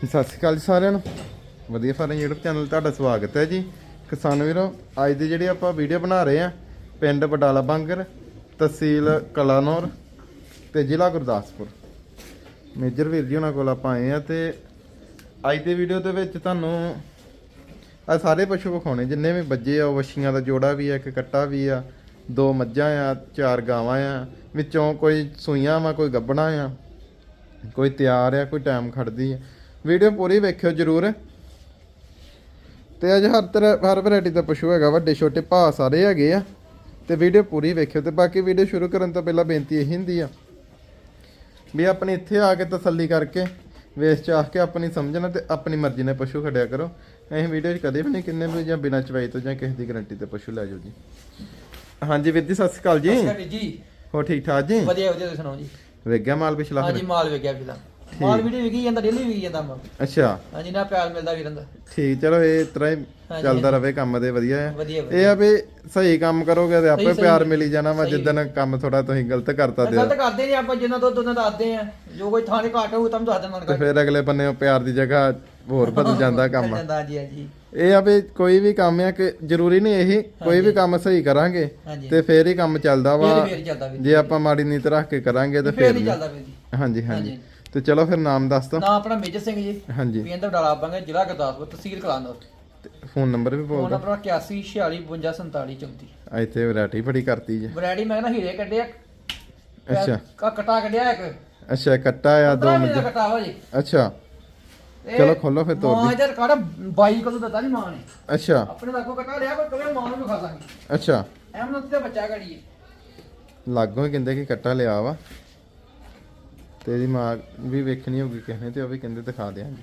ਸਤਿ ਸ਼੍ਰੀ ਅਕਾਲ ਜੀ ਸਾਰਿਆਂ ਨੂੰ। ਵਧੀਆ ਫਾਰਮ YouTube ਚੈਨਲ ਤੁਹਾਡਾ ਸਵਾਗਤ ਹੈ ਜੀ। ਕਿਸਾਨ ਵੀਰੋ, ਅੱਜ ਦੀ ਜਿਹੜੀ ਆਪਾਂ ਵੀਡੀਓ ਬਣਾ ਰਹੇ ਆ ਪਿੰਡ ਬਡਾਲਾ ਬਾਂਗਰ, ਤਹਿਸੀਲ ਕਲਾਨੌਰ ਤੇ ਜ਼ਿਲ੍ਹਾ ਗੁਰਦਾਸਪੁਰ। ਮੇਜਰ ਵੀਰ ਜੀ ਉਹਨਾਂ ਕੋਲ ਆਪਾਂ ਆਏ ਆ ਤੇ ਅੱਜ ਦੀ ਵੀਡੀਓ ਦੇ ਵਿੱਚ ਤੁਹਾਨੂੰ ਆ ਸਾਰੇ ਪਸ਼ੂ ਵਿਖਾਉਣੇ। ਜਿੰਨੇ ਵੀ ਬੱਜੇ ਆ, ਉਹ ਵਛੀਆਂ ਦਾ ਜੋੜਾ ਵੀ ਆ, ਇੱਕ ਕੱਟਾ ਵੀ ਆ, ਦੋ ਮੱਝਾਂ ਆ, ਚਾਰ ਗਾਵਾਂ ਆ, ਵਿੱਚੋਂ ਕੋਈ ਸੂਈਆਂ ਵਾ, ਕੋਈ ਗੱਬਣਾ ਆ, ਕੋਈ ਤਿਆਰ ਆ, ਕੋਈ ਟਾਈਮ ਖੜਦੀ ਆ। ਵੀਡੀਓ ਪੂਰੀ ਵੇਖਿਓ ਜਰੂਰ। ਤੇ ਅੱਜ ਹਰ ਤਰ੍ਹਾਂ ਹਰ ਵੈਰਾਈਟੀ ਦਾ ਪਸ਼ੂ ਹੈਗਾ ਵੱਡੇ ਛੋਟੇ ਭਾਅ ਸਾਰੇ ਹੈਗੇ ਆ। ਤੇ ਵੀਡੀਓ ਪੂਰੀ ਵੇਖਿਓ ਤੇ ਬਾਕੀ ਵੀਡੀਓ ਸ਼ੁਰੂ ਕਰਨ ਤੋਂ ਪਹਿਲਾਂ ਬੇਨਤੀ ਇਹੀ ਹੁੰਦੀ ਆ ਵੀ ਆਪਣੀ ਇੱਥੇ ਆ ਕੇ ਤਸੱਲੀ ਕਰਕੇ ਵੇਚ ਚਾਹ ਕੇ ਆਪਣੀ ਸਮਝਣਾ ਤੇ ਆਪਣੀ ਮਰਜ਼ੀ ਨਾਲ ਪਸ਼ੂ ਖੜਿਆ ਕਰੋ। ਅਸੀਂ ਵੀਡੀਓ 'ਚ ਕਦੇ ਵੀ ਨਹੀਂ ਕਿੰਨੇ ਵੀ ਜਾਂ ਬਿਨਾਂ ਚਵਾਈ ਤੋਂ ਜਾਂ ਕਿਸੇ ਦੀ ਗਾਰੰਟੀ ਤੇ ਪਸ਼ੂ ਲੈ ਜਾਓ ਜੀ। ਹਾਂਜੀ ਵੀਰ ਜੀ ਸਤਿ ਸ਼੍ਰੀ ਅਕਾਲ ਜੀ। ਜੀ। ਹੋ ਠੀਕ ਠਾਕ ਜੀ? ਵਧੀਆ ਵਧੀਆ ਤੁਸੀਂ ਸੁਣਾਓ ਜੀ? ਵੇਖ ਗਿਆ ਮਾਲ ਪਿਛਲਾ ਹਾਂਜੀ ਮਾਲ ਵੇਖਿਆ ਫਿਲਾ ਮਾਲ ਵੀਡੀਓ ਵਿਕੀ ਜਾਂਦਾ ਡੇਲੀ ਵਿਕੀ ਜਾਂਦਾ ਮਾਲ। ਅੱਛਾ। ਹਾਂਜੀ ਨਾ ਪਿਆਰ ਮਿਲਦਾ ਵੀਰਾਂ ਦਾ। ਠੀਕ ਚਲੋ ਇਹ ਤਰ੍ਹਾਂ ਹੀ ਚੱਲਦਾ ਰਵੇ ਕੰਮ ਦੇ ਵਧੀਆ ਵਧੀਆ ਇਹ ਆ ਵੀ ਸਹੀ ਕੰਮ ਕਰੋਗੇ ਤੇ ਆਪੇ ਪਿਆਰ ਮਿਲੀ ਜਾਣਾ ਵਾ। ਜਿੱਦਣ ਕੰਮ ਥੋੜਾ ਤੁਸੀਂ ਗਲਤ ਕਰਤਾ ਦਿਓ ਗਲਤ ਕਰਦੇ ਨਹੀਂ ਆਪਾਂ ਜਿੰਨਾ ਦੁੱਧ ਉਹਨਾਂ ਦੱਸਦੇ ਆ। ਜੋ ਕੋਈ ਥਾਂ ਦੇ ਘਾਟ ਹੋਊ ਤਾਂ ਦੱਸ ਦੇਣਾ ਤੇ ਫਿਰ ਅਗਲੇ ਬੰਨੇ ਪਿਆਰ ਦੀ ਜਗ੍ਹਾ ਹੋਰ ਬਦਲ ਜਾਂਦਾ ਕੰਮ। ਜਾਂਦਾ ਜੀ ਹਾਂਜੀ। ਇਹ ਆ ਵੀ ਕੋਈ ਵੀ ਕੰਮ ਆ ਕਿ ਜ਼ਰੂਰੀ ਨਹੀਂ ਇਹੀ ਕੋਈ ਵੀ ਕੰਮ ਸਹੀ ਕਰਾਂਗੇ ਤੇ ਫੇਰ ਹੀ ਕੰਮ ਚੱਲਦਾ ਵਾ। ਜੇ। ਆਪਾਂ ਮਾੜੀ ਨੀਤ ਰੱਖ ਕੇ ਕਰਾਂਗੇ ਤੇ ਫੇਰ ਨਹੀਂ ਚੱਲਦਾ ਜੀ। ਹਾਂਜੀ। ਹਾਂਜੀ। ਤੇ ਚਲੋ ਫਿਰ ਨਾਮ ਦੱਸ ਦੋ ਨਾ ਆਪਣਾ ਮੇਜਰ ਸਿੰਘ ਜੀ। ਹਾਂਜੀ। ਪਿੰਡ ਡਾਲਾ ਬਾਂਗੇ ਜ਼ਿਲ੍ਹਾ ਗੁਰਦਾਸਪੁਰ ਤਹਿਸੀਲ ਕਲਾਨੌਰ। ਫੋਨ ਨੰਬਰ ਵੀ ਬੋਲ ਫੋਨ ਦੋ ਨੰਬਰ 81 46 52 47 34 ਇੱਥੇ ਵੈਰਾਈਟੀ ਬੜੀ ਕਰਤੀ ਜੇ। ਵੈਰਾਈਟੀ ਮੈਂ ਕਹਿੰਦਾ ਹੀਰੇ ਕੱਢਿਆ ਅੱਛਾ। ਕਟਾ ਕੱਢਿਆ ਇੱਕ। ਅੱਛਾ ਕੱਟਾ ਆ ਦੋ ਦੋ ਮੱਝਾਂ ਕਟਾ ਹੋ ਜੀ। ਅੱਛਾ। ਚਲੋ ਖੋਲੋ ਫਿਰ ਤੋੜ ਮਾਂ ਜਰ ਕਾੜਾ 22 ਕਿਲੋ ਦਿੱਤਾ ਨਹੀਂ ਮਾਂ ਨੇ। ਅੱਛਾ। ਆਪਣੇ ਲਾਗੋ ਕਟਾ ਲਿਆ ਪਰ ਕਦੇ ਮਾਂ ਨੂੰ ਵੀ ਖਾ ਲਾਂਗੇ। ਅੱਛਾ। ਐਮਨ ਤੇ ਬੱਚਾ ਗੜੀਏ। ਲਾਗੋਂ ਹੀ ਕਹਿੰਦੇ ਕਿ ਕੱਟਾ ਲਿਆ ਵਾ। ਤੇ ਇਹਦੀ ਮਾਂ ਵੀ ਵੇਖਣੀ ਹੋਊਗੀ ਕਿਸੇ ਨੇ ਤੇ ਉਹ ਵੀ ਕਹਿੰਦੇ ਦਿਖਾ ਦਿਆਂਗੇ।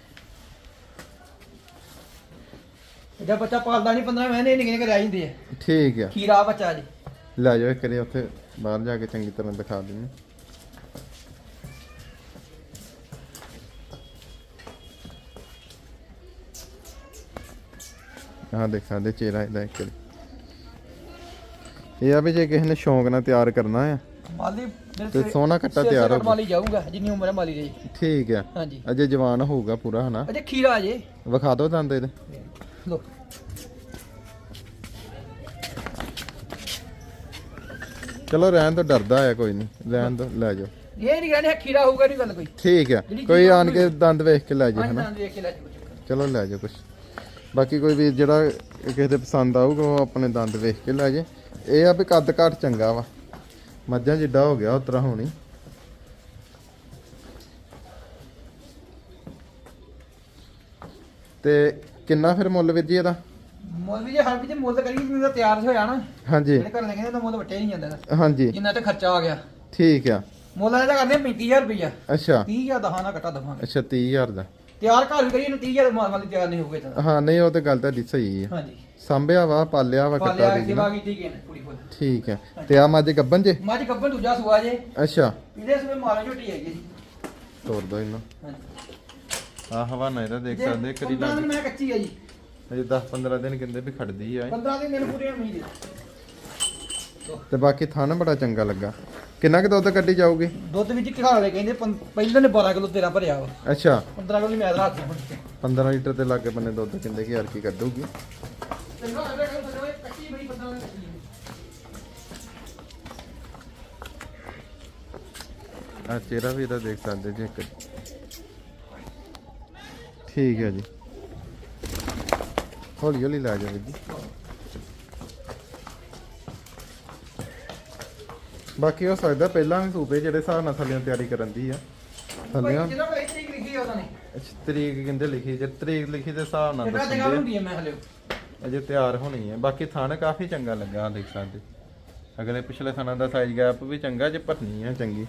ਇਹਦਾ ਬੱਚਾ ਪਾਲਦਾ ਨਹੀਂ 15 ਮਹੀਨੇ ਨਿੱਕੇ ਨਿੱਕੇ ਰਹਿ ਜਾਂਦੇ ਆ। ਠੀਕ ਆ। ਖੀਰਾ ਬੱਚਾ ਜੀ। ਲੈ ਜਾਓ ਇੱਕ ਵਾਰੀ ਉੱਥੇ ਬਾਹਰ ਜਾ ਕੇ ਚੰਗੀ ਤਰ੍ਹਾਂ ਦਿਖਾ ਦਿੰਦੇ ਆਹ ਦੇਖ ਸਕਦੇ ਚਿਹਰਾ ਇਹਦਾ ਇੱਕ ਵਾਰੀ। ਇਹ ਆ ਵੀ ਜੇ ਕਿਸੇ ਨੇ ਸ਼ੌਂਕ ਨਾਲ ਤਿਆਰ ਕਰਨਾ ਆ। ਮਾਲੀ ਤੇ ਸੋਹਣਾ ਕੱਟਾ ਤਿਆਰ ਹੋ ਮਾਲੀ ਜਾਊਗਾ ਜਿੰਨੀ ਉਮਰ ਹੈ ਮਾਲੀ ਦੀ। ਠੀਕ ਆ ਹਾਂਜੀ। ਅਜੇ ਜਵਾਨ ਹੋਊਗਾ ਪੂਰਾ ਹਨਾ? ਅਜੇ ਖੀਰਾ ਜੇ ਵਿਖਾ ਦਿਓ ਦੰਦ ਇਹਦੇ। ਲੋ ਚਲੋ ਰਹਿਣ ਤੋਂ ਡਰਦਾ ਆ ਕੋਈ ਨਹੀਂ। ਰਹਿਣ ਦੋ ਲੈ ਜਾਓ। ਇਹ ਨਹੀਂ ਕਹਿੰਦੇ ਖੀਰਾ ਹੋਊਗਾ ਨਹੀਂ ਗੱਲ ਕੋਈ। ਠੀਕ ਆ ਕੋਈ ਆਣ ਕੇ ਦੰਦ ਵੇਖ ਕੇ ਲੈ ਜਾਓ ਹਾਂਜੀ ਹਨਾ? ਤਾਂ ਦੇਖ ਕੇ ਲੈ ਜਾਓ। ਚੱਕਰ। ਚਲੋ ਲੈ ਜਾਓ ਕੁਛ। ਬਾਕੀ ਕੋਈ ਵੀ ਜਿਹੜਾ ਕਿਸੇ ਦੇ ਪਸੰਦ ਆਊਗਾ ਉਹ ਆਪਣੇ ਦੰਦ ਵੇਖ ਕੇ ਲੈ ਜੇ ਇਹ ਆ ਵੀ ਕੱਦ ਘੱਟ ਚੰਗਾ ਵਾ। ਮੱਝਾਂ ਜਿੱਡਾ ਹੋ ਗਿਆ ਉਤਰਾ ਹੋਣੀ। ਤੇ ਕਿੰਨਾ ਫਿਰ ਮੁੱਲ ਵੀਰ ਜੀ ਇਹਦਾ? ਮੁੱਲ ਵੀ ਜੇ ਹਰ ਵੀ ਜੇ ਮੁੱਲ ਕਰੀ ਤਾਂ ਤਿਆਰ ਹੋਇਆ ਨਾ। ਹਾਂਜੀ। ਜਿਹੜੇ ਘਰ ਲੈ ਗਏ ਤਾਂ ਮੁੱਲ ਵੱਟਿਆ ਨਹੀਂ ਜਾਂਦਾ। ਇਹਦਾ। ਹਾਂਜੀ। ਜਿੰਨਾ ਤੇ ਖਰਚਾ ਆ ਗਿਆ। ਠੀਕ ਆ। ਮੁੱਲ ਇਹਦਾ ਕਰਦੇ ਆ 35000 ਰੁਪਇਆ ਅੱਛਾ। 30000 ਦਹਾਂ ਨਾ ਕੱਟਾ ਦਵਾਂਗੇ। ਅੱਛਾ 30000 ਦਾ। ਤਿਆਰ ਘਰ ਵੀ ਕਰੀਏ ਨਾ 30000 ਮਾਲ ਵਾਲੀ ਤਿਆਰ ਨਹੀਂ ਹੋਊਗਾ ਤਾਂ। ਹਾਂ ਨਹੀਂ ਉਹ ਤੇ ਗੱਲ ਤੁਹਾਡੀ ਸਹੀ ਆ ਹਾਂਜੀ। ਸੰਭਿਆ ਵਾ ਪਾਲਿਆ ਵਾ ਕੱਟਾ ਦੀ ਸੇਵਾ ਕੀਤੀ ਗਈ ਨੇ ਪੂਰੀ ਫੁੱਲ ਠੀਕ ਹੈ। ਤੇ ਆ ਮੱਝ ਗੱਬਨ ਜੇ? ਮੱਝ ਕੱਪਣ ਦੂਜਾ ਸੂਆ ਜੇ। ਅੱਛਾ। ਇਹਦੇ ਸਵੇ ਮਾਲ ਝੋਟੀ ਹੈਗੀ ਜੀ। ਤੋੜ ਦੋ ਇਹਨੂੰ। ਹਾਂਜੀ। ਆ ਹਵਾਨਾ ਇਹਦਾ ਦੇਖ ਸਕਦੇ ਕਰੀ 15 ਲੱਗ ਦਿਨ ਮੈਂ ਕੱਚੀ ਆ ਜੀ। ਅਜੇ 10 15 ਦਿਨ ਕਹਿੰਦੇ ਵੀ ਖੜਦੀ ਆ ਇਹ। 15 ਦਿਨ ਮੈਨੂੰ ਪੂਰੇ ਮਹੀਨੇ ਤੇ ਬਾਕੀ ਥਣ ਬੜਾ ਚੰਗਾ ਲੱਗਾ। ਕਿੰਨਾ ਕੁ ਦੁੱਧ ਕੱਢੀ ਜਾਊਗੀ? ਦੁੱਧ ਵਿੱਚ ਘਰ ਵਾਲੇ ਕਹਿੰਦੇ ਪੰ- ਪਹਿਲਾਂ ਨੇ 12 ਕਿਲੋ ਤੇਰਾ ਭਰਿਆ ਵਾ। ਅੱਛਾ। 15 ਕਿਲੋ ਦੀ ਮੈਦ ਰੱਖ ਹੁਣ 15 ਲੀਟਰ ਦੇ ਲਾਗੇ ਬੰਨੇ ਦੁੱਧ ਕਹਿੰਦੇ ਕਿ ਯਾਰ ਕੀ ਕੱਢੂਗੀ। ਚੰਗਾ ਲੱਗਦਾ ਕਿ ਬੰਦੇ ਕੱਚੀ ਬੜੀ 15 ਦਿਨ ਕੱਚੀ ਆ ਚਿਹਰਾ ਵੀ ਇਹਦਾ ਦੇਖ ਸਕਦੇ ਜੀ ਇੱਕ। ਠੀਕ ਹੈ ਜੀ। ਹੌਲੀ ਹੌਲੀ ਲਾ ਜਾਓ ਜੀ। ਬਾਕੀ ਹੋ ਸਕਦਾ ਪਹਿਲਾਂ ਵੀ ਸੂਪੇ ਜਿਹੜੇ ਹਿਸਾਬ ਨਾਲ ਥੱਲਿਆਂ ਤਿਆਰੀ ਕਰਨ ਦੀ ਆ। ਥੱਲਿਆਂ ਤਰੀਕ ਲਿਖੀ ਆ ਉਹਨਾਂ ਨੇ ਅੱਛਾ ਤਰੀਕ ਕਹਿੰਦੇ ਲਿਖੀ? ਜੇ ਤਰੀਕ ਲਿਖੀ ਦੇ ਹਿਸਾਬ ਨਾਲ ਕਿਹੜਾ ਜਗ੍ਹਾ ਦੱਸਦੇ ਹੁੰਦੀ ਹੈ ਮੈਂ ਹਲੇ ਅਜੇ ਤਿਆਰ ਹੋਣੀ ਹੈ ਬਾਕੀ ਥਣ ਕਾਫੀ ਚੰਗਾ ਲੱਗਾ ਦੇਖ ਸਕਦੇ। ਅਗਲੇ ਪਿਛਲੇ ਥਣਾਂ ਦਾ ਸਾਈਜ਼ ਗੈਪ ਵੀ ਚੰਗਾ ਜੇ ਭਰਨੀ ਹੈ ਚੰਗੀ।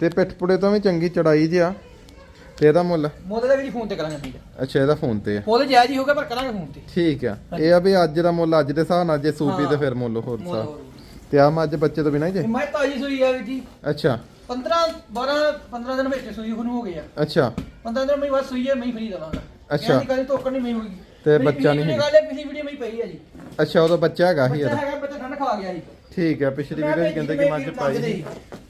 ਤੇ ਪਿੱਠ ਪੁੜੇ ਤੋਂ ਵੀ ਚੰਗੀ ਚੜਾਈ ਜਿਆ। ਤੇ ਇਹਦਾ ਮੁੱਲ? ਮੋਦੇ ਦਾ ਵੀ ਫੋਨ ਤੇ ਕਰਾਂਗੇ ਠੀਕ ਹੈ ਅੱਛਾ ਇਹਦਾ ਫੋਨ ਤੇ ਆ। ਮੋਦੇ ਜਾਇਜ਼ ਹੀ ਹੋਗਾ ਪਰ ਕਰਾਂਗੇ ਫੋਨ ਤੇ। ਠੀਕ ਆ। ਇਹ ਆ ਵੀ ਅੱਜ ਦਾ ਮੁੱਲ ਅੱਜ ਦੇ ਹਿਸਾਬ ਨਾਲ ਜੇ ਸੂਪੀ ਤੇ। ਫਿਰ ਮੁੱਲ ਹੋਰ ਸਾ। ਤੇ ਆ ਮੱਝ ਬੱਚੇ ਤੋਂ ਬਿਨਾਂ ਹੀ ਜੇ ਇਹ ਮੈਂ ਤਾਜੀ ਸੂਈ ਆ ਵੀ ਜੀ। ਅੱਛਾ। 15 12 15 ਦਿਨ ਵਿੱਚ ਸੂਈ ਹੁਣ ਹੋ ਗਈ ਆ। ਅੱਛਾ। 15 ਦਿਨ ਮੈਂ ਬਸ ਸੂਈ ਹੈ ਮੈਂ ਫਰੀ ਦਵਾਂਗਾ ਅੱਛਾ। ਨਹੀਂ ਕਰੀ ਤੋਕਣ ਨਹੀਂ ਮੈਂ ਹੋਗੀ ਤੇ ਬੱਚਾ ਨਹੀਂ ਗੱਲ ਹੈ ਪਿਛਲੀ ਵੀਡੀਓ ਮੈਂ ਪਈ ਆ ਜੀ। ਅੱਛਾ ਉਹਦਾ ਬੱਚਾ ਹੈਗਾ ਬੱਚਾ ਇਹਦਾ? ਹੈਗਾ ਬੱਚਾ ਠੰਡ ਖਾ ਗਿਆ ਜੀ ਠੀਕ ਆ ਪਿਛਲੀ ਵੀਡੀਓ 'ਚ ਕਹਿੰਦੇ ਕਿ ਮੱਝ ਪਾਈ ਸੀ।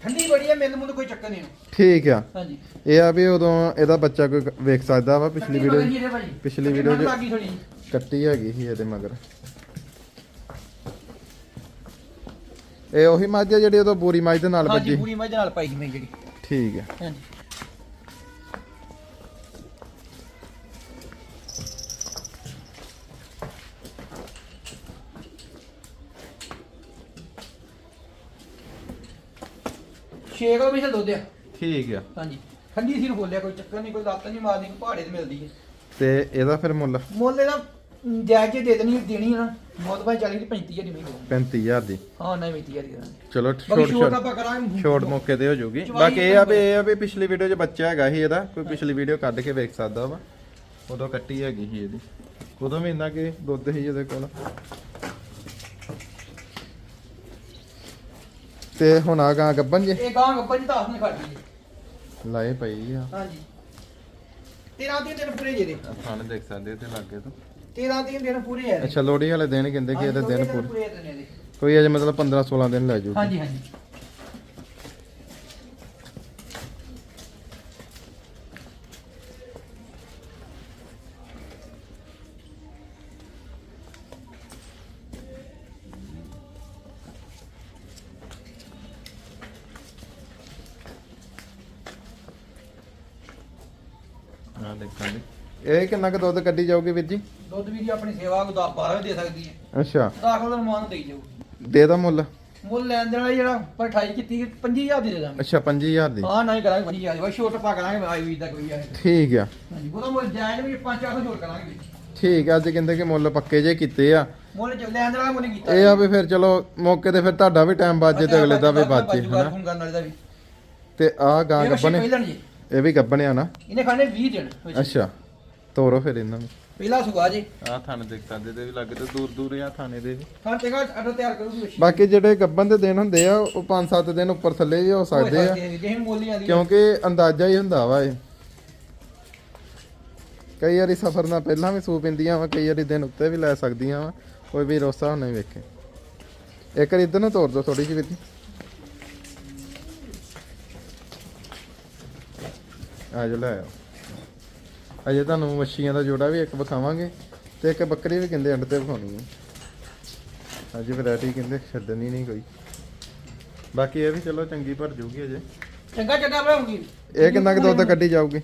ਠੰਡੀ ਬੜੀ ਹੈ ਮਿਲ ਮੁੰਡ ਕੋਈ ਚੱਕਰ ਨਹੀਂ ਠੀਕ ਆ। ਹਾਂਜੀ। ਇਹ ਆ ਵੀ ਉਦੋਂ ਇਹਦਾ ਬੱਚਾ ਕੋਈ ਵੇਖ ਸਕਦਾ ਵਾ ਪਿਛਲੀ ਵੀਡੀਓ ਇਹਦੇ ਪਿਛਲੀ ਵੀਡੀਓ 'ਚ- ਕੱਟੀ ਹੈਗੀ ਸੀ ਇਹਦੇ ਮਗਰ। ਇਹ ਉਹੀ ਮੱਝ ਆ ਜਿਹੜੀ ਉਦੋਂ ਬੂਰੀ ਮੱਝ ਦੇ ਨਾਲ ਹਾਂਜੀ ਵੱਜੀ। ਪੂਰੀ ਮੱਝ ਨਾਲ ਪਾਈ ਸੀ ਮੈਂ ਜਿਹੜੀ। ਠੀਕ ਆ ਹਾਂਜੀ। ਛੇ ਕਿਲੋ ਵੀ ਦੁੱਧ ਆ। ਠੀਕ ਆ। ਹਾਂਜੀ। ਠੰਡੀ ਸੀ ਬੋਲਿਆ ਕੋਈ ਚੱਕਰ ਨਹੀਂ ਕੋਈ ਲੱਤ ਨਹੀਂ ਮਾਰਦੀ ਕੋਈ ਪਹਾੜੇ ਤੇ ਮਿਲਦੀ ਹੈ। ਤੇ ਇਹਦਾ ਫਿਰ ਮੁੱਲ? ਮੁੱਲ ਇਹਦਾ ਜਾਇਜ਼ ਜੇ ਦੇ ਦੇਣੀ ਦੇਣੀ ਆ ਨਾ। ਮੁੱਲ ਭਾਈ 40 ਤੇ 35 ਹਜ਼ਾਰ ਦੀ ਮੈਂ 35000 ਦੀ। ਹਾਂ ਨਹੀਂ 35 ਹਜ਼ਾਰ ਦੀ ਦੇਣੀ ਚਲੋ ਛੋਟ ਛੋਟ ਛੋਟ ਆਪਾਂ ਕਰਾਂਗੇ ਛੋਟ ਮੌਕੇ ਤੇ ਹੋ ਜਾਊਗੀ। ਬਾਕੀ ਇਹ ਆ ਵੀ ਇਹ ਆ ਵੀ ਪਿਛਲੀ ਵੀਡੀਓ 'ਚ ਬੱਚਾ ਹੈਗਾ ਸੀ ਇਹਦਾ। ਕੋਈ ਪਿਛਲੀ ਵੀਡੀਓ ਕੱਢ ਕੇ ਵੇਖ ਸਕਦਾ ਵਾ। ਉਦੋਂ ਕੱਟੀ ਹੈਗੀ ਸੀ ਇਹਦੀ। ਉਦੋਂ ਵੀ ਇੰਨਾ ਕਿ ਦੁੱਧ ਸੀ ਇਹਦੇ ਕੋਲ। ਤੇ ਹੁਣ ਆ ਗਾਂ ਗੱਬਨ ਜੇ। ਇਹ ਗਾਂ ਜੀ ਤਾਂ ਆਸਨੇ ਖੜਦੀ ਹੈ। ਲਾਏ ਪਈ ਆ। ਹਾਂਜੀ। 13 ਦਿਨ ਦਿਨ ਪੂਰੇ ਜੇ ਦੇ। ਥਾਣੇ ਦੇਖ ਸਕਦੇ ਤੇ ਲੱਗੇ ਤੋਂ। 13 ਦਿਨ ਦਿਨ ਪੂਰੇ ਹੈ ਅੱਛਾ ਲੋੜੀ ਵਾਲੇ ਦਿਨ ਕਹਿੰਦੇ ਕਿ ਇਹਦੇ ਦਿਨ ਪੂਰੇ। ਪੂਰੇ ਦਿਨ ਇਹਦੇ। ਕੋਈ ਅਜੇ ਮਤਲਬ 15 16 ਦਿਨ ਲੈ ਜਾਊਗੀ ਹਾਂਜੀ ਹਾਂਜੀ। ਇਹ ਕਿੰਨਾ ਕੁ ਦੁੱਧ ਕੱਢੀ ਜਾਊਗੀ ਵੀਰ ਜੀ? ਦੁੱਧ ਵੀ ਜੀ ਆਪਣੀ ਸੇਵਾ ਕੋ 10 12 ਦੇ ਸਕਦੀ ਹੈ। ਅੱਛਾ। ਦਾਖਲ ਦਾ ਮਾਨ ਦੇਈ ਜਾਊ ਦੇ ਦਾ ਮੁੱਲ? ਮੁੱਲ ਲੈਣ ਦੇਣ ਵਾਲਾ ਜਿਹੜਾ ਪਰ 28 ਕੀਤੀ 25000 ਦੀ ਦੇ ਦਾਂਗੇ। ਅੱਛਾ 25000 ਦੀ। ਹਾਂ ਨਹੀਂ ਕਰਾਂਗੇ 25000 ਬਸ ਛੋਟ ਪਾ ਕਰਾਂਗੇ ਆਈ ਵੀ ਦਾ ਕੋਈ ਆ। ਠੀਕ ਆ। ਹਾਂਜੀ ਉਹਦਾ ਮੁੱਲ ਜਾਇਜ਼ ਵੀ 5-400 ਛੋਟ ਕਰਾਂਗੇ ਠੀਕ ਆ ਅੱਜ ਕਹਿੰਦੇ ਕਿ ਮੁੱਲ ਪੱਕੇ ਜੇ ਕੀਤੇ ਆ। ਮੁੱਲ ਚ ਲੈਣ ਦੇਣ ਵਾਲਾ ਮੁੱਲ ਕੀਤਾ। ਇਹ ਆ ਵੀ ਫਿਰ ਚਲੋ ਮੌਕੇ ਤੇ ਫਿਰ ਤੁਹਾਡਾ ਵੀ ਟਾਈਮ ਬਾਜੇ ਤੇ ਅਗਲੇ ਦਾ ਵੀ ਬਾਜੇ ਹਨਾ? ਦਾ ਤੇ ਆ ਗਾਂ ਜੀ ਇਹ ਵੀ ਗੱਬਣਿਆ ਨਾ। ਇਹਨੇ ਖਾਣੇ 20 ਦਿਨ। ਅੱਛਾ। ਤੋਰੋ ਫਿਰ ਇਹਨਾਂ ਨੂੰ। ਪਹਿਲਾ ਸੁਗਾ ਜੀ। ਆ ਥਾਣੇ ਦੇਖ ਸਕਦੇ ਤੇ ਵੀ ਲੱਗੇ ਤੇ ਦੂਰ ਦੂਰ ਆ ਥਾਣੇ ਦੇ ਵੀ। ਹਾਂ ਚੰਗਾ ਆਰਡਰ ਤਿਆਰ ਕਰੂਗੀ ਬੱਚੀ ਬਾਕੀ ਜਿਹੜੇ ਗੱਬਨ ਦੇ ਦਿਨ ਹੁੰਦੇ ਆ ਉਹ 5-7 ਦਿਨ ਉੱਪਰ ਥੱਲੇ ਵੀ ਹੋ ਸਕਦੇ ਆ। ਜੇ ਮੋਲੀਆਂ ਦੀ ਕਿਉਂਕਿ ਅੰਦਾਜ਼ਾ ਹੀ ਹੁੰਦਾ ਵਾ ਇਹ। ਕਈ ਵਾਰੀ ਸਫ਼ਰ ਨਾਲ ਪਹਿਲਾਂ ਵੀ ਸੂ ਪਿੰਦੀਆਂ ਵਾ ਕਈ ਵਾਰੀ ਦਿਨ ਉੱਤੇ ਵੀ ਲੈ ਸਕਦੀਆਂ ਵਾ। ਕੋਈ ਵੀ ਰੋਸਾ ਨਹੀਂ ਵੇਖੇ। ਇੱਕ ਵਾਰੀ ਇੱਧਰ ਨੂੰ ਤੋੜ ਦੋ ਥੋੜੀ ਜਿਹੀ ਵਿੱਤੀ ਆ ਜਾ ਲੈ ਆਓ। ਅਜੇ ਤੁਹਾਨੂੰ ਮੱਛੀਆਂ ਦਾ ਜੋੜਾ ਵੀ ਇੱਕ ਵਿਖਾਵਾਂਗੇ ਤੇ ਇੱਕ ਬੱਕਰੀ ਵੀ ਕਹਿੰਦੇ ਐਂਡ ਤੇ ਵਿਖਾਉਣੀ ਹੈ। ਅੱਜ ਵੈਰਾਈਟੀ ਕਹਿੰਦੇ ਛੱਡਣੀ ਨਹੀਂ ਕੋਈ। ਬਾਕੀ ਇਹ ਵੀ ਚਲੋ ਚੰਗੀ ਭਰ ਜੂਗੀ ਅਜੇ। ਚੰਗਾ ਚੰਗਾ ਬਣਾਉਂਗੀ ਇਹ ਕਿੰਨਾ ਕੁ ਦੁੱਧ ਕੱਢੀ ਜਾਊਗੀ?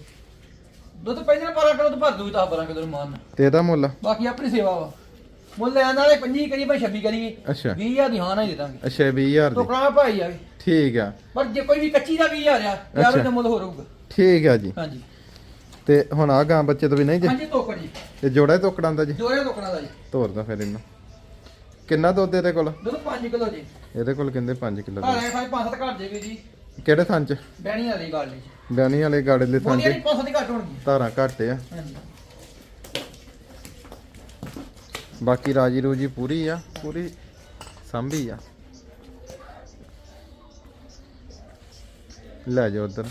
ਦੁੱਧ ਪਹਿਲਾਂ ਪਾਰਾ ਕਰੋ ਤਾਂ ਭਰ ਦੂਗੀ ਤਾਂ ਬਰਾਂ ਕਿਦੋਂ ਮਾਨ। ਤੇ ਇਹਦਾ ਮੁੱਲ? ਬਾਕੀ ਆਪਣੀ ਸੇਵਾ ਵਾ। ਮੁੱਲ ਲੈਣ ਵਾਲੇ 25 ਕਰੀ ਭਾਈ 26 ਕਰੀਏ। ਅੱਛਾ। 20000 ਦੀ ਹਾਂ ਨਾ ਦੇ ਦਾਂਗੇ। ਅੱਛਾ 20000 ਤੋਂ ਦੀ। ਕਰਾ ਭਾਈ ਆਵੇ ਠੀਕ ਆ। ਪਰ ਜੇ ਕੋਈ ਵੀ ਕੱਚੀ ਦਾ 20000 ਆ ਯਾਰ। ਉਹਦਾ ਮੁੱਲ ਹੋ ਰਹੂਗਾ ਠੀਕ ਆ ਜੀ। ਹਾਂਜੀ। ਤੇ ਹੁਣ ਆ ਗਾਂ ਬੱਚੇ ਤੋਂ ਵੀ ਨਹੀਂ ਜੇ? ਹਾਂਜੀ ਤੋਕੜ ਜੀ। ਇਹ ਜੋੜਾ ਹੀ ਤੋਕੜਾਂ ਦਾ ਜੀ? ਜੋੜੇ ਤੋਕੜਾਂ ਦਾ ਜੀ। ਤੋਰਦਾ ਫਿਰ ਇਹਨੂੰ। ਕਿੰਨਾ ਦੁੱਧ ਇਹਦੇ ਕੋਲ? ਦੁੱਧ 5 ਕਿਲੋ ਜੀ। ਇਹਦੇ ਕੋਲ ਕਹਿੰਦੇ 5 ਕਿਲੋ ਆਏ ਸਾਰੇ 5-7 ਘਰ ਦੇ ਵੀ ਜੀ। ਕਿਹੜੇ ਥਾਂ ਚ? ਬਹਿਣੀ ਵਾਲੀ ਗੱਲ ਜੀ। ਬਿਆਨੀ ਵਾਲੇ ਗਾੜੇ ਦੇ ਥਾਂ ਚ। ਨਹੀਂ 5-7 ਘੱਟ ਹੋਣਗੀ ਧਾਰਾਂ ਘੱਟ ਆ। ਬਾਕੀ ਰਾਜੀ ਰੂਜੀ ਪੂਰੀ ਆ ਪੂਰੀ ਸੰਭੀ ਆ। ਲੈ ਜਾਓ ਉਧਰ।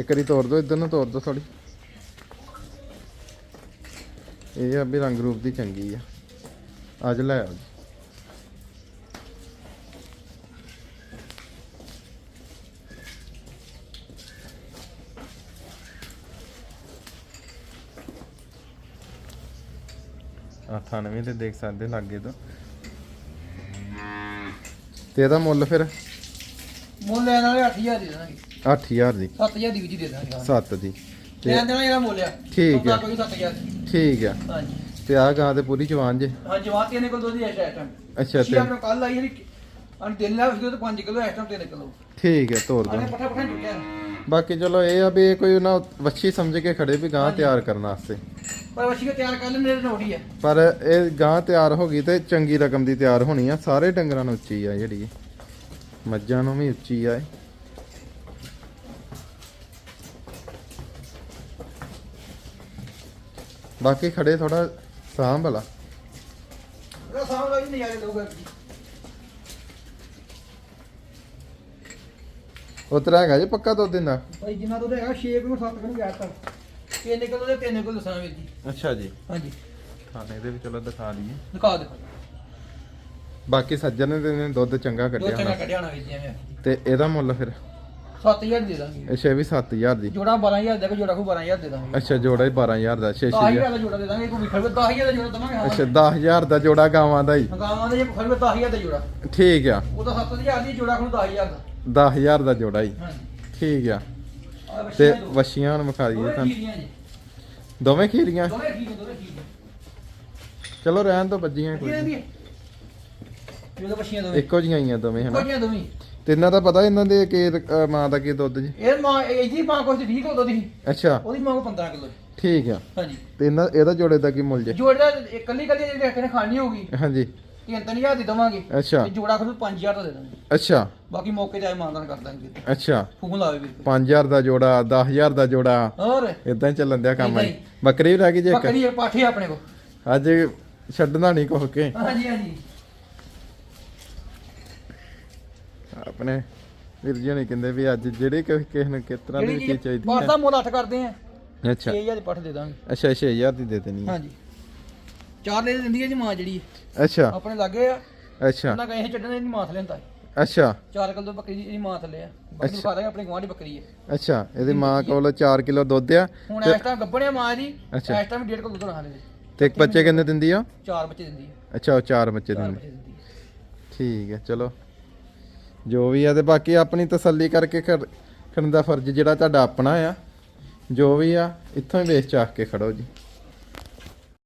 ਇੱਕ ਵਾਰੀ ਤੋੜ ਦੋ, ਇਧਰ ਨੂੰ ਤੋੜ ਦੋ ਥੋੜੀ ਇਹ ਆ ਵੀ ਰੰਗ ਰੂਪ ਦੀ ਚੰਗੀ ਆ। ਅੱਜ ਲੈ ਆਓ ਜੀ। ਆ 98 ਤੇ ਦੇਖ ਸਕਦੇ ਲਾਗੇ ਤੋਂ। ਤੇ ਇਹਦਾ ਮੁੱਲ ਫਿਰ? ਮੁੱਲ ਲੈਣ ਵਾਲੇ 8000 ਦੇ ਦਾਂਗੇ 8000 ਦੀ। 7000 ਦੀ ਵੀ ਜੀ ਦੇ ਦਾਂਗੇ ਹਾਂ। 7 ਦੀ। ਤੇ ਲੈਣ ਦੇਣਾ ਜਿਹੜਾ ਮੁੱਲ ਆ। ਠੀਕ ਆ। ਕੋਈ 7000 ਦੀ। ਠੀਕ ਆ। ਹਾਂਜੀ। ਤੇ ਆ ਗਾਂ ਤੇ ਪੂਰੀ ਜਵਾਨ ਜੇ। ਹਾਂ ਜਵਾਤੀਆਂ ਨੇ ਕੋਲ ਦੋ ਦੀ ਐਸਾ ਆਈਟਮ। ਅੱਛਾ ਤੇ ਆਪਣਾ ਕੱਲ ਆਈ ਜਿਹੜੀ ਅਨ ਤਿੰਨ ਲੱਖ ਸੀ ਉਹ 5 ਕਿਲੋ ਐਸਾ 3 ਕਿਲੋ। ਠੀਕ ਹੈ ਤੋਰ ਆਨੇ ਦੋ ਪੱਠਾ ਪੱਠਾ ਟੁੱਟਿਆ ਬਾਕੀ ਚਲੋ ਇਹ ਆ ਵੀ ਇਹ ਕੋਈ ਨਾ ਵੱਛੀ ਸਮਝ ਕੇ ਖੜੇ ਵੀ ਗਾਂ। ਤਿਆਰ ਕਰਨ ਵਾਸਤੇ। ਪਰ ਵਸ਼ੀ ਕੋ ਤਿਆਰ ਕਰ ਲੈ ਮੇਰੇ ਨੋੜੀ ਹੈ ਪਰ ਇਹ ਗਾਂ ਤਿਆਰ ਹੋ ਗਈ ਤੇ ਚੰਗੀ ਰਕਮ ਦੀ ਤਿਆਰ ਹੋਣੀ ਆ। ਸਾਰੇ ਡੰਗਰਾਂ ਨੂੰ ਉੱਚੀ ਆ ਜਿਹੜੀ। ਇਹ। ਮੱਝਾਂ ਨੂੰ ਵੀ ਉੱਚੀ ਆ ਇਹ। ਬਾਕੀ ਖੜੇ ਥੋੜਾ ਸਾਂਭ ਲਾ ਉਹਦਾ ਸਾਹਮਣੇ ਵੀ ਉਤਰਾ ਹੈਗਾ ਜੀ ਪੱਕਾ ਦੁੱਧ ਦਿੰਦਾ ਭਾਈ ਜਿੰਨਾ ਦੁੱਧ ਹੈਗਾ 6 ਕਿਲੋ 7 ਕਿਲੋ ਗਿਆ 3 ਕਿਲੋ ਦੇ 3 ਕਿਲੋ ਦੱਸਾਂ ਵੀਰ ਜੀ। ਅੱਛਾ ਜੀ। ਹਾਂਜੀ। ਖਾਣੇ ਦੇ ਵੀ ਚਲੋ ਦਿਖਾ ਲਈਏ। ਦਿਖਾ ਦੇ ਬਾਕੀ ਸੱਜਣ ਨੇ ਨੇ ਦੁੱਧ ਚੰਗਾ ਦੋ ਕੱਢਿਆ ਚੰਗਾ ਹੋਣਾ। ਕੱਢਿਆ ਹੋਣਾ ਵੀਰ ਜੀ ਐਵੇਂ ਤੇ ਇਹਦਾ ਮੁੱਲ ਫਿਰ? 7000 ਦੇ ਦਾਂਗੇ। ਅੱਛਾ ਇਹ ਵੀ 7000 ਦੀ। ਜੋੜਾ 12000 ਦਾ ਕੋਈ ਜੋੜਾ ਕੋ 12000 ਦੇ ਦਾਂਗੇ। ਅੱਛਾ ਜੋੜਾ ਹੀ 12000 ਦਾ 6 10000 ਦਾ ਜੋੜਾ ਦੇ ਦਾਂਗੇ ਕੋਈ ਵਿਖਰ 10000 ਦਾ ਜੋੜਾ ਦਵਾਂਗੇ ਹਾਂ। ਅੱਛਾ 10000 ਦਾ ਜੋੜਾ ਗਾਵਾਂ ਦਾ ਹੀ। ਹੰਗਾਮਾਂ ਦੇ ਜੇ ਵਿਖਰ 10000 ਦਾ ਜੋੜਾ। ਠੀਕ ਆ। ਉਹ ਤਾਂ 7000 ਦੀ ਜੋੜਾ ਕੋਲ 10000 ਦਾ। 10000 ਦਾ ਜੋੜਾ ਹੀ। ਠੀਕ ਆ। ਤੇ। ਵਸ਼ੀਆਂ ਨੂੰ ਵਿਖਾ ਦਈਏ ਦੋਵੇਂ ਤੁਹਾਨੂੰ। ਖੀਰੀਆਂ ਜੀ। ਦੋਵੇਂ ਖੀਰੀਆਂ? ਦੋਵੇਂ ਖੀਰੀਆਂ ਦੋਵੇਂ ਖੀਰੀਆਂ। ਚਲੋ ਰਹਿਣ ਤੋਂ ਵੱਜੀਆਂ ਕੋਈ ਕਿਹਨਾਂ ਨੀ। ਦੀ ਜਦੋਂ ਬੱਚੀਆਂ ਦੋਵੇਂ। ਇੱਕੋ ਜੀਆਂ ਹੀ ਆ ਦੋਵੇਂ ਹਨਾ? ਕੋਈਆਂ ਦੋਵੇਂ ਤੇ ਇਹਨਾਂ ਦਾ ਪਤਾ ਇਹਨਾਂ ਦੇ ਕੀ ਅਹ, ਮਾਂ ਦਾ ਕੀ ਦੁੱਧ ਜੀ? ਇਹ ਮਾਂ ਇਹਦੀ ਮਾਂ ਕੁਛ ਠੀਕ ਹੋ ਦੀ ਅੱਛਾ। ਉਹਦੀ ਮਾਂ ਕੋ 15 ਕਿਲੋ ਠੀਕ ਆ। ਹਾਂਜੀ। ਤੇ ਇਹਨਾਂ ਇਹਦਾ ਜੋੜੇ ਦਾ ਕੀ ਮੁੱਲ ਜੇ? ਜੋੜ ਦਾ ਇਕੱਲੀ ਇਕੱਲੀ ਜਿਹੜੀ ਰੱਖਣੇ ਖਾਣੀ ਹੋਊਗੀ ਹਾਂਜੀ। ਤਿੰਨ ਤਿੰਨ ਹਜ਼ਾਰ ਦੀ ਦਵਾਂਗੇ। ਅੱਛਾ। ਤੇ ਜੋੜਾ ਖਰੂ 5000 ਦਾ ਦੇ ਦਾਂਗੇ। ਅੱਛਾ। ਬਾਕੀ ਮੌਕੇ ਤੇ ਆਏ ਮਾਨਦਾਨ ਕਰ ਦਾਂਗੇ ਅੱਛਾ। ਫੋਨ ਲਾਵੇ ਵੀਰ 5000 ਦਾ ਜੋੜਾ 10000 ਦਾ ਜੋੜਾ ਹੋਰ? ਇਦਾਂ ਹੀ ਚੱਲਣ ਦਿਆ ਕੰਮ ਏਦਾਂ ਹੈ ਹੀ। ਬੱਕਰੀ ਵੀ ਗਈ ਜੇ ਇੱਕ? ਬੱਕਰੀ ਇਹ ਪਾਠੀ ਆਪਣੇ ਕੋ ਅੱਜ ਛੱਡਣਾ ਨਹੀਂ ਕੁਝ ਕੇ। ਹਾਂਜੀ ਹਾਂਜੀ। ਆਪਣੇ ਵੀਰ ਜੀ ਨੇ ਕਹਿੰਦੇ ਵੀ ਅੱਜ ਜਿਹੜੇ ਕਿ- ਕਿਸੇ ਨੂੰ ਕਿਸ ਤਰ੍ਹਾਂ ਦੀ ਚੀਜ਼ ਚਾਹੀਦੀ ਪਾਠ ਦਾ ਮੁੱਲ 8 ਕਰਦੇ ਆ। ਹੈ ਅੱਛਾ 6000 ਦੀ ਪਾਠ ਦੇ ਦਾਂਗੇ। ਅੱਛਾ 6000 ਦੀ ਦੇ ਦੇਣੀ ਹੈ। ਹਾਂਜੀ। ਚਾਰ ਲੈ ਦਿੰਦੀ ਹੈ ਜੀ ਮਾਂ ਜਿਹੜੀ। ਅੱਛਾ। ਆਪਣੇ ਲਾਗੇ ਆ। ਅੱਛਾ। ਉਹਨਾਂ ਕਹੇ ਛੱਡਣ ਇਹਦੀ ਮਾਂ ਥਲੇ ਹੁੰਦਾ ਅੱਛਾ। ਚਾਰ ਕਿਲੋ ਬੱਕਰੀ ਦੀ ਮਾਂ ਥਲੇ ਆ ਬਾਕੀ ਅੱਛਾ। ਖਾ ਲਾਂਗੇ ਆਪਣੀ ਗਵਾਂਢੀ ਬੱਕਰੀ ਹੈ। ਅੱਛਾ ਇਹਦੀ ਮਾਂ ਕੋਲ 4 ਕਿਲੋ ਦੁੱਧ ਆ। ਹੁਣ ਇਸ ਟਾਈਮ ਗੱਬਣਿਆ ਮਾਂ ਦੀ। ਇਸ ਟਾਈਮ ਡੇਢ ਕਿਲੋ ਦੁੱਧ ਰਹਾ ਦੇ ਤੇ ਇੱਕ ਬੱਚੇ ਕਿੰਨੇ ਦਿੰਦੀ ਆ? ਚਾਰ ਬੱਚੇ ਦਿੰਦੀ ਹੈ। ਅੱਛਾ ਉਹ ਚਾਰ ਬੱਚੇ ਦਿੰਦੀ ਹੈ। ਠੀਕ ਹੈ ਚਲੋ। ਜੋ ਵੀ ਆ ਤੇ ਬਾਕੀ ਆਪਣੀ ਤਸੱਲੀ ਕਰਕੇ ਕਰ- ਕਰਨ ਦਾ ਫਰਜ਼ ਜਿਹੜਾ ਤੁਹਾਡਾ ਆਪਣਾ ਆ। ਜੋ ਵੀ ਆ, ਇੱਥੋਂ ਹੀ ਵੇਚ ਚਾਖ ਕੇ ਖੜੋ ਜੀ।